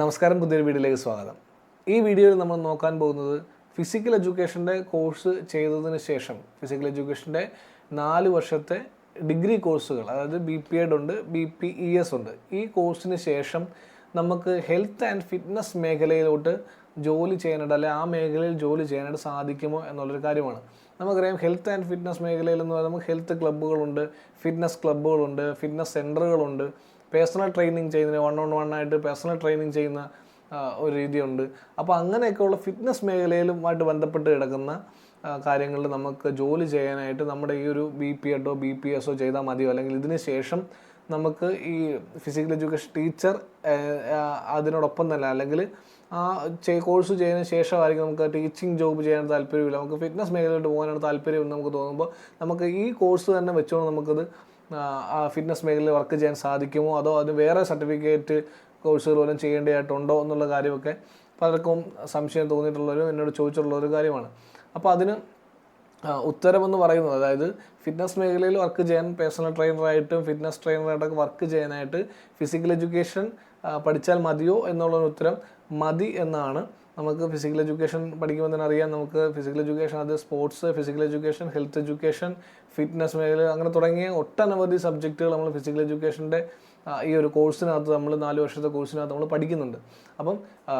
നമസ്കാരം പുതിയൊരു വീഡിയോയിലേക്ക് സ്വാഗതം. ഈ വീഡിയോയിൽ നമ്മൾ നോക്കാൻ പോകുന്നത് ഫിസിക്കൽ എഡ്യൂക്കേഷന്റെ കോഴ്സ് ചെയ്തതിന് ശേഷം ഫിസിക്കൽ എഡ്യൂക്കേഷന്റെ നാല് വർഷത്തെ ഡിഗ്രി കോഴ്സുകൾ അതായത് ബി പി എഡ് ഉണ്ട് ബി പി ഇ എസ് ഉണ്ട്. ഈ കോഴ്സിന് ശേഷം നമുക്ക് ഹെൽത്ത് ആൻഡ് ഫിറ്റ്നസ് മേഖലയിലോട്ട് ജോലി ചെയ്യാനായിട്ട് അല്ലെങ്കിൽ ആ മേഖലയിൽ ജോലി ചെയ്യാനായിട്ട് സാധിക്കുമോ എന്നുള്ളൊരു കാര്യമാണ്. നമുക്കറിയാം ഹെൽത്ത് ആൻഡ് ഫിറ്റ്നസ് മേഖലയിൽ എന്ന് പറയുമ്പോൾ നമുക്ക് ഹെൽത്ത് ക്ലബ്ബുകളുണ്ട് ഫിറ്റ്നസ് ക്ലബ്ബുകളുണ്ട് ഫിറ്റ്നസ് സെന്ററുകളുണ്ട് പേഴ്സണൽ ട്രെയിനിങ് ചെയ്യുന്ന വൺ ഓൺ വൺ ആയിട്ട് പേഴ്സണൽ ട്രെയിനിങ് ചെയ്യുന്ന ഒരു രീതിയുണ്ട്. അപ്പോൾ അങ്ങനെയൊക്കെയുള്ള ഫിറ്റ്നസ് മേഖലയിലുമായിട്ട് ബന്ധപ്പെട്ട് കിടക്കുന്ന കാര്യങ്ങളിൽ നമുക്ക് ജോലി ചെയ്യാനായിട്ട് നമ്മുടെ ഈ ഒരു ബി പി എഡോ ബി പി എസോ ചെയ്താൽ മതിയോ? അല്ലെങ്കിൽ ഇതിന് ശേഷം നമുക്ക് ഈ ഫിസിക്കൽ എഡ്യൂക്കേഷൻ ടീച്ചർ അതിനോടൊപ്പം തന്നെ അല്ലെങ്കിൽ ആ കോഴ്സ് ചെയ്തതിന് ശേഷമായിരിക്കും നമുക്ക് ടീച്ചിങ് ജോബ് ചെയ്യാൻ താല്പര്യമില്ല. നമുക്ക് ഫിറ്റ്നസ് മേഖലയിലോട്ട് പോകാനാണ് താല്പര്യം എന്ന് നമുക്ക് തോന്നുമ്പോൾ നമുക്ക് ഈ കോഴ്സ് തന്നെ വെച്ചുകൊണ്ട് നമുക്കത് ഫിറ്റ്നസ് മേഖലയിൽ വർക്ക് ചെയ്യാൻ സാധിക്കുമോ? അതോ അതിന് വേറെ സർട്ടിഫിക്കറ്റ് കോഴ്സുകൾ പോലും ചെയ്യേണ്ടതായിട്ടുണ്ടോ എന്നുള്ള കാര്യമൊക്കെ പലർക്കും സംശയം തോന്നിയിട്ടുള്ളവരും എന്നോട് ചോദിച്ചിട്ടുള്ള ഒരു കാര്യമാണ്. അപ്പോൾ അതിന് ആ, ഉത്തരമെന്ന് പറയുന്നത് അതായത് ഫിറ്റ്നസ് മേഖലയിൽ വർക്ക് ചെയ്യാൻ പേഴ്സണൽ ട്രെയിനറായിട്ടും ഫിറ്റ്നസ് ട്രെയിനറായിട്ടൊക്കെ വർക്ക് ചെയ്യാനായിട്ട് ഫിസിക്കൽ എഡ്യൂക്കേഷൻ പഠിച്ചാൽ മതിയോ എന്നുള്ളൊരു ഉത്തരം മതി എന്നാണ് നമുക്ക് ഫിസിക്കൽ എഡ്യൂക്കേഷൻ പഠിക്കുമ്പോൾ തന്നെ അറിയാം. നമുക്ക് ഫിസിക്കൽ എഡ്യൂക്കേഷൻ അത് sports physical education health education fitness മേഖല അങ്ങനെ തുടങ്ങിയ ഒട്ടനവധി സബ്ജക്റ്റുകൾ നമ്മൾ ഫിസിക്കൽ എഡ്യൂക്കേഷന്റെ ഈ ഒരു കോഴ്സിനകത്ത് നമ്മൾ നാല് വർഷത്തെ കോഴ്സിനകത്ത് നമ്മൾ പഠിക്കുന്നുണ്ട്. അപ്പം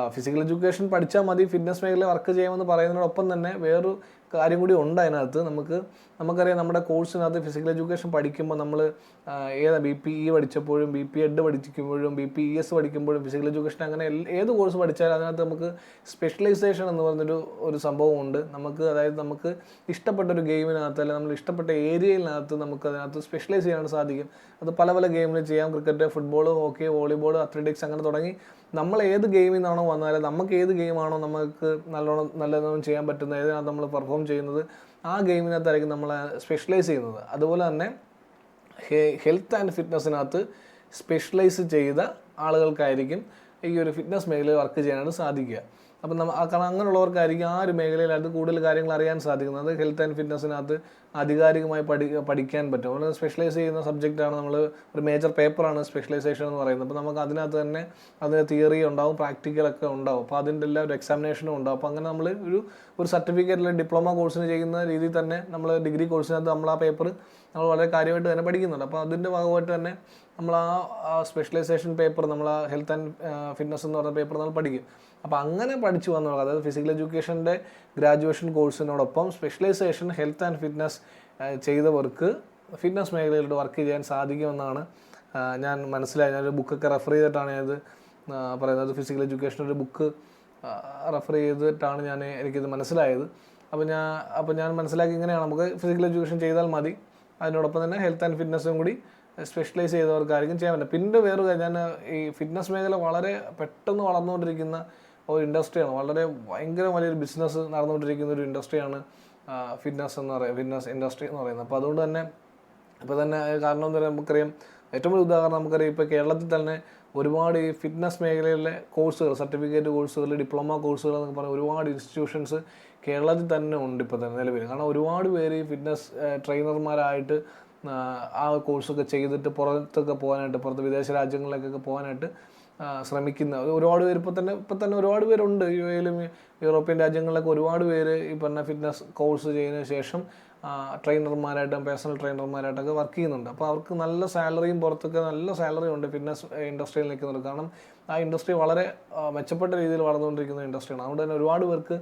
ഫിസിക്കൽ എഡ്യൂക്കേഷൻ പഠിച്ചാൽ മതി ഫിറ്റ്നസ് മേഖല വർക്ക് ചെയ്യാമെന്ന് പറയുന്നതിനോടൊപ്പം തന്നെ വേറൊരു കാര്യം കൂടി ഉണ്ട് അതിനകത്ത്. നമുക്ക് നമുക്കറിയാം നമ്മുടെ കോഴ്സിനകത്ത് ഫിസിക്കൽ എഡ്യൂക്കേഷൻ പഠിക്കുമ്പോൾ നമ്മൾ ഏതാ ബി പി ഇ പഠിച്ചപ്പോഴും ബി പി എഡ് പഠിക്കുമ്പോഴും ബി പി ഇ എസ് പഠിക്കുമ്പോഴും ഫിസിക്കൽ എഡ്യൂക്കേഷൻ അങ്ങനെ ഏത് കോഴ്സ് പഠിച്ചാലും അതിനകത്ത് നമുക്ക് സ്പെഷ്യലൈസേഷൻ എന്ന് പറഞ്ഞൊരു ഒരു സംഭവമുണ്ട് നമുക്ക് അതായത് നമുക്ക് ഇഷ്ടപ്പെട്ട ഒരു ഗെയിമിനകത്ത് അല്ലെങ്കിൽ നമ്മൾ ഇഷ്ടപ്പെട്ട ഏരിയയിനകത്ത് നമുക്ക് അതിനകത്ത് സ്പെഷ്യലൈസ് ചെയ്യാൻ സാധിക്കും. അത് പല പല ഗെയിമിൽ ചെയ്യാം. Cricket football hockey volleyball athletics അങ്ങനെ തുടങ്ങി. നമ്മൾ ഏത് ഗെയിമിൽ നിന്നാണോ വന്നാലും നമുക്ക് ഏത് ഗെയിമാണോ നമുക്ക് നല്ലോണം നല്ലതൊന്നും ചെയ്യാൻ പറ്റുന്നത് ഏതിനകത്ത് നമ്മൾ പെർഫോം ചെയ്യുന്നത് ആ ഗെയിമിനകത്തായിരിക്കും നമ്മൾ സ്പെഷ്യലൈസ് ചെയ്യുന്നത്. അതുപോലെ തന്നെ ഹെൽത്ത് ആൻഡ് ഫിറ്റ്നസ്സിനകത്ത് സ്പെഷ്യലൈസ് ചെയ്ത ആളുകൾക്കായിരിക്കും ഈ ഒരു ഫിറ്റ്നസ് മേഖലയിൽ വർക്ക് ചെയ്യാനായിട്ട് സാധിക്കുക. അപ്പം നമ്മൾ കാരണം അങ്ങനെയുള്ളവർക്കായിരിക്കും ആ ഒരു മേഖലയിലായിട്ട് കൂടുതൽ കാര്യങ്ങൾ അറിയാൻ സാധിക്കുന്നത്. ഹെൽത്ത് ആൻഡ് ഫിറ്റ്നസ്സിനകത്ത് ആധികാരികമായി പഠി പഠിക്കാൻ പറ്റും. അതുപോലെ സ്പെഷ്യലൈസ് ചെയ്യുന്ന സബ്ജക്റ്റാണ് നമ്മൾ ഒരു മേജർ പേപ്പറാണ് സ്പെഷ്യലൈസേഷൻ എന്ന് പറയുന്നത്. അപ്പോൾ നമുക്ക് അതിനകത്ത് തന്നെ അതിന് തിയറി ഉണ്ടാവും പ്രാക്ടിക്കലൊക്കെ ഉണ്ടാവും. അപ്പോൾ അതിന്റെ എല്ലാം ഒരു എക്സാമിനേഷനും ഉണ്ടാവും. അപ്പോൾ അങ്ങനെ നമ്മൾ ഒരു ഒരു സർട്ടിഫിക്കറ്റിൽ ഡിപ്ലോമ കോഴ്സിന് ചെയ്യുന്ന രീതിയിൽ തന്നെ നമ്മൾ ഡിഗ്രി കോഴ്സിനകത്ത് നമ്മൾ ആ പേപ്പർ നമ്മൾ വളരെ കാര്യമായിട്ട് തന്നെ പഠിക്കുന്നുണ്ട്. അപ്പോൾ അതിന്റെ ഭാഗമായിട്ട് തന്നെ നമ്മൾ ആ സ്പെഷ്യലൈസേഷൻ പേപ്പർ നമ്മൾ ആ ഹെൽത്ത് ആൻഡ് ഫിറ്റ്നസ് എന്ന് പറയുന്ന പേപ്പർ നമ്മൾ പഠിക്കും. അപ്പോൾ അങ്ങനെ പഠിച്ചു വന്നുള്ളത് അതായത് ഫിസിക്കൽ എഡ്യൂക്കേഷന്റെ ഗ്രാജുവേഷൻ കോഴ്സിനോടൊപ്പം സ്പെഷ്യലൈസേഷൻ ഹെൽത്ത് ആൻഡ് ഫിറ്റ്നസ് ചെയ്തവർക്ക് ഫിറ്റ്നസ് മേഖലയിലോട്ട് വർക്ക് ചെയ്യാൻ സാധിക്കുമെന്നാണ് ഞാൻ മനസ്സിലായത്. ഞാനൊരു ബുക്കൊക്കെ റെഫർ ചെയ്തിട്ടാണ് ഞാനത് പറയുന്നത്. ഫിസിക്കൽ എഡ്യൂക്കേഷൻ ഒരു ബുക്ക് റെഫർ ചെയ്തിട്ടാണ് ഞാൻ എനിക്കിത് മനസ്സിലായത്. അപ്പോൾ ഞാൻ അപ്പോൾ ഞാൻ മനസ്സിലാക്കി ഇങ്ങനെയാണ്. നമുക്ക് ഫിസിക്കൽ എഡ്യൂക്കേഷൻ ചെയ്താൽ മതി. അതിനോടൊപ്പം തന്നെ ഹെൽത്ത് ആൻഡ് ഫിറ്റ്നസ്സും കൂടി സ്പെഷ്യലൈസ് ചെയ്തവർക്കായിരിക്കും ചെയ്യാൻ പറ്റും പിന്നെ വേറൊരു ഞാൻ ഈ ഫിറ്റ്നസ് മേഖല വളരെ പെട്ടെന്ന് വളർന്നുകൊണ്ടിരിക്കുന്ന ഒരു ഇൻഡസ്ട്രിയാണ്. വളരെ ഭയങ്കര വലിയൊരു ബിസിനസ് നടന്നുകൊണ്ടിരിക്കുന്ന ഒരു ഇൻഡസ്ട്രിയാണ് ഫിറ്റ്നസ് എന്ന് പറയുന്നത് ഫിറ്റ്നസ് ഇൻഡസ്ട്രി എന്ന് പറയുന്നത്. അപ്പോൾ അതുകൊണ്ട് തന്നെ ഇപ്പോൾ തന്നെ കാരണം എന്ന് പറയുക നമുക്കറിയാം ഏറ്റവും വലിയ ഉദാഹരണം നമുക്കറിയാം ഇപ്പോൾ കേരളത്തിൽ തന്നെ ഒരുപാട് ഈ ഫിറ്റ്നസ് മേഖലയിലെ കോഴ്സുകൾ സർട്ടിഫിക്കറ്റ് കോഴ്സുകൾ ഡിപ്ലോമ കോഴ്സുകൾ എന്നൊക്കെ പറഞ്ഞ ഒരുപാട് ഇൻസ്റ്റിറ്റ്യൂഷൻസ് കേരളത്തിൽ തന്നെ ഉണ്ട് ഇപ്പോൾ തന്നെ നിലവിൽ. കാരണം ഒരുപാട് പേര് ഈ ഫിറ്റ്നസ് ട്രെയിനർമാരായിട്ട് ആ കോഴ്സൊക്കെ ചെയ്തിട്ട് പുറത്തൊക്കെ പോകാനായിട്ട് പുറത്ത് വിദേശ രാജ്യങ്ങളിലേക്കൊക്കെ പോകാനായിട്ട് ശ്രമിക്കുന്ന. ഒരുപാട് പേര് ഇപ്പോൾ തന്നെ ഇപ്പോൾ തന്നെ ഒരുപാട് പേരുണ്ട്. യു എയിലും യൂറോപ്യൻ രാജ്യങ്ങളിലൊക്കെ ഒരുപാട് പേര് ഈ പറഞ്ഞ ഫിറ്റ്നസ് കോഴ്സ് ചെയ്തതിന് ശേഷം ട്രെയിനർമാരായിട്ടും പേഴ്സണൽ ട്രെയിനർമാരായിട്ടൊക്കെ വർക്ക് ചെയ്യുന്നുണ്ട്. അപ്പോൾ അവർക്ക് നല്ല സാലറിയും പുറത്തൊക്കെ നല്ല സാലറി ഉണ്ട് ഫിറ്റ്നസ് ഇൻഡസ്ട്രിയിൽ നിൽക്കുന്നത് കാരണം ആ ഇൻഡസ്ട്രി വളരെ മെച്ചപ്പെട്ട രീതിയിൽ വളർന്നുകൊണ്ടിരിക്കുന്ന ഇൻഡസ്ട്രിയാണ്. അതുകൊണ്ട് തന്നെ ഒരുപാട് പേർക്ക്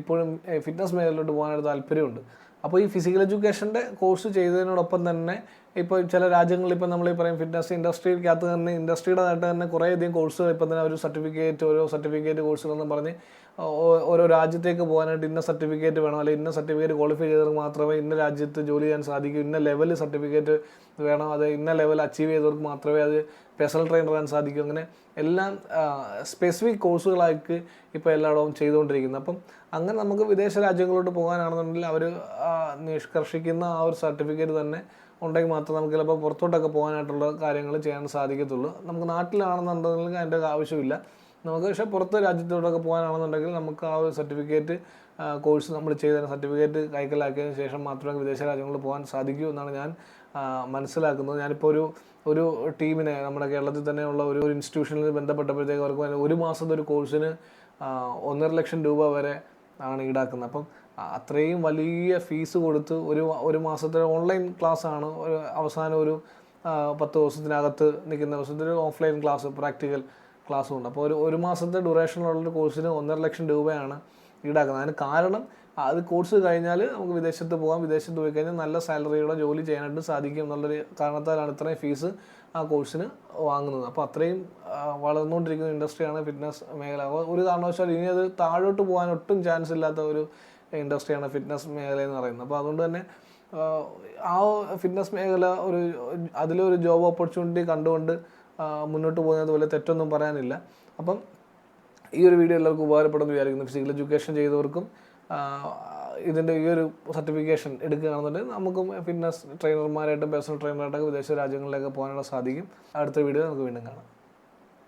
ഇപ്പോഴും ഫിറ്റ്നസ് മേഖലയിലോട്ട് പോകാനായിട്ട് താല്പര്യമുണ്ട്. അപ്പോൾ ഈ ഫിസിക്കൽ എഡ്യൂക്കേഷന്റെ കോഴ്സ് ചെയ്തതിനോടൊപ്പം തന്നെ ഇപ്പോൾ ചില രാജ്യങ്ങളിൽ ഇപ്പോൾ നമ്മൾ ഈ പറയും ഫിറ്റ്നസ് ഇൻഡസ്ട്രിക്കകത്ത് തന്നെ ഇൻഡസ്ട്രിയുടേതായിട്ട് തന്നെ കുറേയധികം കോഴ്സുകൾ ഇപ്പം തന്നെ ഒരു സർട്ടിഫിക്കറ്റ് ഓരോ സർട്ടിഫിക്കറ്റ് കോഴ്സുകളെന്ന് പറഞ്ഞ് ഓരോ രാജ്യത്തേക്ക് പോകാനായിട്ട് ഇന്ന സർട്ടിഫിക്കറ്റ് വേണം അല്ലെങ്കിൽ ഇന്ന സർട്ടിഫിക്കറ്റ് ക്വാളിഫൈ ചെയ്തവർക്ക് മാത്രമേ ഇന്ന രാജ്യത്ത് ജോലി ചെയ്യാൻ സാധിക്കൂ ഇന്ന ലെവൽ സർട്ടിഫിക്കറ്റ് വേണം അത് ഇന്ന ലെവൽ അച്ചീവ് ചെയ്തവർക്ക് മാത്രമേ അത് പേഴ്സണൽ ആകാൻ സാധിക്കൂ അങ്ങനെ എല്ലാം സ്പെസിഫിക് കോഴ്സുകളായിട്ട് ഇപ്പോൾ എല്ലായിടവും ചെയ്തുകൊണ്ടിരിക്കുന്നത് അപ്പം അങ്ങനെ നമുക്ക് വിദേശ രാജ്യങ്ങളിലോട്ട് പോകാനാണെന്നുണ്ടെങ്കിൽ അവർ നിഷ്കർഷിക്കുന്ന ആ ഒരു സർട്ടിഫിക്കറ്റ് തന്നെ ഉണ്ടെങ്കിൽ മാത്രമേ നമുക്ക് ചിലപ്പോൾ പുറത്തോട്ടൊക്കെ പോകാനായിട്ടുള്ള കാര്യങ്ങൾ ചെയ്യാൻ സാധിക്കത്തുള്ളൂ. നമുക്ക് നാട്ടിലാണെന്നുണ്ടെങ്കിൽ അതിന്റെ ആവശ്യമില്ല. നമുക്ക് പക്ഷേ പുറത്ത് രാജ്യത്തോട്ടൊക്കെ പോകാനാണെന്നുണ്ടെങ്കിൽ നമുക്ക് ആ ഒരു സർട്ടിഫിക്കറ്റ് കോഴ്സ് നമ്മൾ ചെയ്ത സർട്ടിഫിക്കറ്റ് കൈക്കലാക്കിയതിന് ശേഷം മാത്രമേ വിദേശ രാജ്യങ്ങളിൽ പോകാൻ സാധിക്കൂ എന്നാണ് ഞാൻ മനസ്സിലാക്കുന്നത്. ഞാനിപ്പോൾ ഒരു ഒരു ടീമിനെ നമ്മുടെ കേരളത്തിൽ തന്നെയുള്ള ഒരു ഇൻസ്റ്റിറ്റ്യൂഷനിൽ ബന്ധപ്പെട്ടപ്പോഴത്തേക്ക് അവർക്ക് ഒരു മാസത്തെ ഒരു കോഴ്സിന് ഒന്നര ലക്ഷം രൂപ വരെ ആണ് ഈടാക്കുന്നത്. അപ്പം അത്രയും വലിയ ഫീസ് കൊടുത്ത് ഒരു ഒരു മാസത്തെ ഓൺലൈൻ ക്ലാസ് ആണ് ഒരു അവസാനം ഒരു പത്ത് ദിവസത്തിനകത്ത് നിൽക്കുന്ന ദിവസത്തിൽ ഓഫ്ലൈൻ ക്ലാസ് പ്രാക്ടിക്കൽ ക്ലാസ്സും ഉണ്ട് അപ്പോൾ ഒരു ഒരു മാസത്തെ ഡ്യൂറേഷനുള്ളൊരു കോഴ്സിന് ഒന്നര ലക്ഷം രൂപയാണ് ഈടാക്കുന്നത്. അതിന് കാരണം അത് കോഴ്സ് കഴിഞ്ഞാൽ നമുക്ക് വിദേശത്ത് പോകാം. വിദേശത്ത് പോയി കഴിഞ്ഞാൽ നല്ല സാലറിയോടെ ജോലി ചെയ്യാനായിട്ട് സാധിക്കും എന്നുള്ളൊരു കാരണത്താലാണ് ഇത്രയും ഫീസ് ആ കോഴ്സിന് വാങ്ങുന്നത്. അപ്പോൾ അത്രയും വളർന്നുകൊണ്ടിരിക്കുന്ന ഇൻഡസ്ട്രിയാണ് ഫിറ്റ്നസ് മേഖല. ഒരു കാരണവശാലും ഇനി അത് താഴോട്ട് പോകാൻ ഒട്ടും ചാൻസ് ഇല്ലാത്ത ഒരു ഇൻഡസ്ട്രിയാണ് ഫിറ്റ്നസ് മേഖല എന്ന് പറയുന്നത്. അപ്പോൾ അതുകൊണ്ട് തന്നെ ആ, ഫിറ്റ്നസ് മേഖല ഒരു അതിലൊരു ജോബ് ഓപ്പർച്യൂണിറ്റി കണ്ടുകൊണ്ട് മുന്നോട്ട് പോകുന്നത് പോലെ തെറ്റൊന്നും പറയാനില്ല. അപ്പം ഈ ഒരു വീഡിയോ എല്ലാവർക്കും ഉപകാരപ്പെടുമെന്ന് വിചാരിക്കുന്നു. ഫിസിക്കൽ എഡ്യൂക്കേഷൻ ചെയ്തവർക്കും ഇതിന്റെ ഈ ഒരു സർട്ടിഫിക്കേഷൻ എടുക്കുകയാണെന്നുണ്ടെങ്കിൽ നമുക്കും ഫിറ്റ്നസ് ട്രെയിനർമാരായിട്ടും പേഴ്സണൽ ട്രെയിനറായിട്ടൊക്കെ വിദേശ രാജ്യങ്ങളിലേക്ക് പോകാനുള്ള സാധിക്കും. അടുത്ത വീഡിയോ നമുക്ക് വീണ്ടും കാണാം.